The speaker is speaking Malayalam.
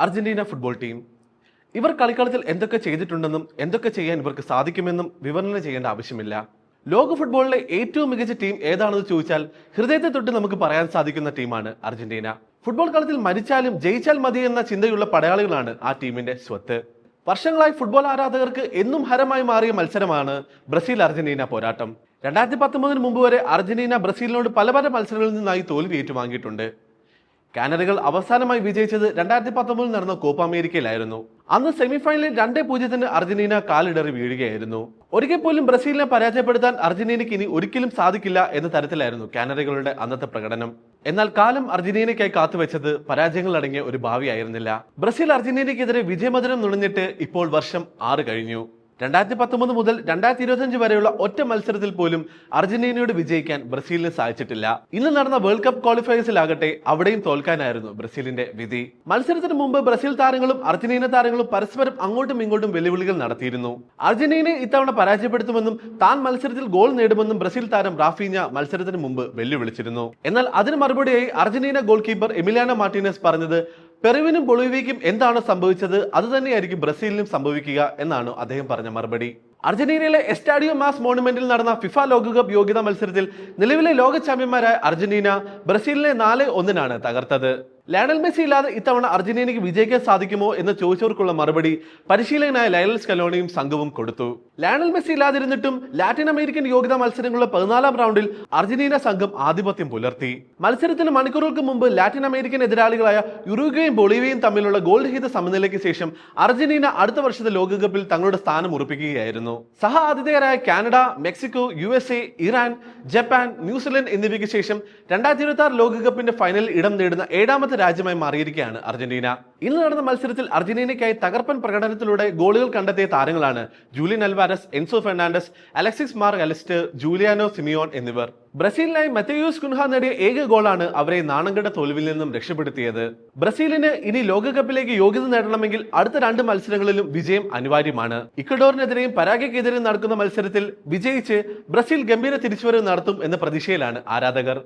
Argentina football team. ഇവർ കളിക്കളത്തിൽ എന്തൊക്കെ ചെയ്തിട്ടുണ്ടെന്നും എന്തൊക്കെ ചെയ്യാൻ ഇവർക്ക് സാധിക്കുമെന്നും വിവരണ ചെയ്യേണ്ട ആവശ്യമില്ല. ലോക ഫുട്ബോളിലെ ഏറ്റവും മികച്ച ടീം ഏതാണെന്ന് ചോദിച്ചാൽ ഹൃദയത്തെ തൊട്ട് നമുക്ക് പറയാൻ സാധിക്കുന്ന ടീമാണ് അർജന്റീന. ഫുട്ബോൾ കളത്തിൽ മരിച്ചാലും ജയിച്ചാൽ മതി എന്ന ചിന്തയുള്ള പടയാളികളാണ് ആ ടീമിന്റെ സ്വത്ത്. വർഷങ്ങളായി ഫുട്ബോൾ ആരാധകർക്ക് എന്നും ഹരമായി മാറിയ മത്സരമാണ് ബ്രസീൽ അർജന്റീന പോരാട്ടം. രണ്ടായിരത്തി പത്തൊമ്പതിന് മുമ്പ് വരെ അർജന്റീന ബ്രസീലിനോട് പല പല മത്സരങ്ങളിൽ നിന്നായി തോൽവി ഏറ്റുവാങ്ങിയിട്ടുണ്ട്. കാനഡകൾ അവസാനമായി വിജയിച്ചത് രണ്ടായിരത്തി പത്തൊമ്പതിൽ നടന്ന കോപ്പ അമേരിക്കയിലായിരുന്നു. അന്ന് സെമിഫൈനലിൽ രണ്ടേ പൂജ്യത്തിന് അർജന്റീന കാലിടറി വീഴുകയായിരുന്നു. ഒരിക്കൽ പോലും ബ്രസീലിനെ പരാജയപ്പെടുത്താൻ അർജന്റീനയ്ക്ക് ഇനി ഒരിക്കലും സാധിക്കില്ല എന്ന തരത്തിലായിരുന്നു കാനഡകളുടെ അന്നത്തെ പ്രകടനം. എന്നാൽ കാലം അർജന്റീനയ്ക്കായി കാത്തുവെച്ചത് പരാജയങ്ങൾ അടങ്ങിയ ഒരു ഭാവിയായിരുന്നില്ല. ബ്രസീൽ അർജന്റീനയ്ക്കെതിരെ വിജയമധുരം നുണഞ്ഞിട്ട് ഇപ്പോൾ വർഷം ആറ് കഴിഞ്ഞു. രണ്ടായിരത്തി പത്തൊമ്പത് മുതൽ രണ്ടായിരത്തി ഇരുപത്തിയഞ്ച് വരെയുള്ള ഒറ്റ മത്സരത്തിൽ പോലും അർജന്റീനയോട് വിജയിക്കാൻ ബ്രസീലിന് സാധിച്ചിട്ടില്ല. ഇന്ന് നടന്ന വേൾഡ് കപ്പ് ക്വാളിഫയേഴ്സിലാകട്ടെ അവിടെയും തോൽക്കാനായിരുന്നു ബ്രസീലിന്റെ വിധി. മത്സരത്തിന് മുമ്പ് ബ്രസീൽ താരങ്ങളും അർജന്റീന താരങ്ങളും പരസ്പരം അങ്ങോട്ടും ഇങ്ങോട്ടും വെല്ലുവിളികൾ നടത്തിയിരുന്നു. അർജന്റീനയെ ഇത്തവണ പരാജയപ്പെടുത്തുമെന്നും താൻ മത്സരത്തിൽ ഗോൾ നേടുമെന്നും ബ്രസീൽ താരം റാഫീഞ്ഞ മത്സരത്തിന് മുമ്പ് വെല്ലുവിളിച്ചിരുന്നു. എന്നാൽ അതിന് മറുപടിയായി Argentina goalkeeper Emiliano Martinez പറഞ്ഞത് പെറുവിനും ബൊളീവിയയ്ക്കും എന്താണ് സംഭവിച്ചത്? അത് തന്നെയായിരിക്കും ബ്രസീലിനും സംഭവിക്കുക എന്നാണ് അദ്ദേഹം പറഞ്ഞ മറുപടി. അർജന്റീനയിലെ എസ്റ്റാഡിയോ മാസ് മോണുമെന്റിൽ നടന്ന ഫിഫ ലോകകപ്പ് യോഗ്യതാ മത്സരത്തിൽ നിലവിലെ ലോക ചാമ്പ്യന്മാരായ അർജന്റീന ബ്രസീലിനെ നാല് ഒന്നിനാണ് തകർത്തത്. ലയണൽ മെസ്സി ഇല്ലാതെ ഇത്തവണ അർജന്റീനയ്ക്ക് വിജയിക്കാൻ സാധിക്കുമോ എന്ന് ചോദിച്ചവർക്കുള്ള മറുപടി പരിശീലകനായ ലയണൽ സ്കലോണിയും സംഘവും കൊടുത്തു. ലയണൽ മെസ്സി ഇല്ലാതിരുന്നിട്ടും ലാറ്റിൻ അമേരിക്കൻ യോഗ്യതാ മത്സരങ്ങളുടെ പതിനാലാം റൗണ്ടിൽ അർജന്റീന സംഘം ആധിപത്യം പുലർത്തി. മത്സരത്തിന് മണിക്കൂറുകൾക്ക് മുമ്പ് ലാറ്റിൻ അമേരിക്കൻ എതിരാളികളായ യുറുഗ്വയും ബൊളീവിയയും തമ്മിലുള്ള ഗോൾ രഹിത സമനിലയ്ക്ക് ശേഷം അർജന്റീന അടുത്ത വർഷത്തെ ലോകകപ്പിൽ തങ്ങളുടെ സ്ഥാനം ഉറപ്പിക്കുകയായിരുന്നു. സഹ ആതിഥേയരായ കാനഡ മെക്സിക്കോ യു ഇറാൻ ജപ്പാൻ ന്യൂസിലൻഡ് എന്നിവയ്ക്ക് ശേഷം രണ്ടായിരത്തി ഇരുപത്തി ആറ് ലോകകപ്പിന്റെ ഫൈനലിൽ ഇടം നേടുന്ന ഏഴാമത്തെ രാജ്യമായി മാറിയിരിക്കുകയാണ് അർജന്റീന. ഇന്ന് നടന്ന മത്സരത്തിൽ അർജന്റീനയ്ക്കായി തകർപ്പൻ പ്രകടനത്തിലൂടെ ഗോളുകൾ കണ്ടെത്തിയ താരങ്ങളാണ് Julian Alvarez Enzo Fernandez Alexis Mac Allister Giuliano Simeone എന്നിവർ. ബ്രസീലിനായി മെത്തയൂസ് കുൻഹ നേടിയ ഏക ഗോളാണ് അവരെ നാണംകെട്ട തോൽവിൽ നിന്നും രക്ഷപ്പെടുത്തിയത്. ബ്രസീലിന് ഇനി ലോകകപ്പിലേക്ക് യോഗ്യത നേടണമെങ്കിൽ അടുത്ത രണ്ട് മത്സരങ്ങളിലും വിജയം അനിവാര്യമാണ്. ഇക്വഡോറിനെതിരെയും പരാഗയ്ക്കെതിരെയും നടക്കുന്ന മത്സരത്തിൽ വിജയിച്ച് ബ്രസീൽ ഗംഭീര തിരിച്ചുവരവ് നടത്തും എന്ന പ്രതീക്ഷയിലാണ് ആരാധകർ.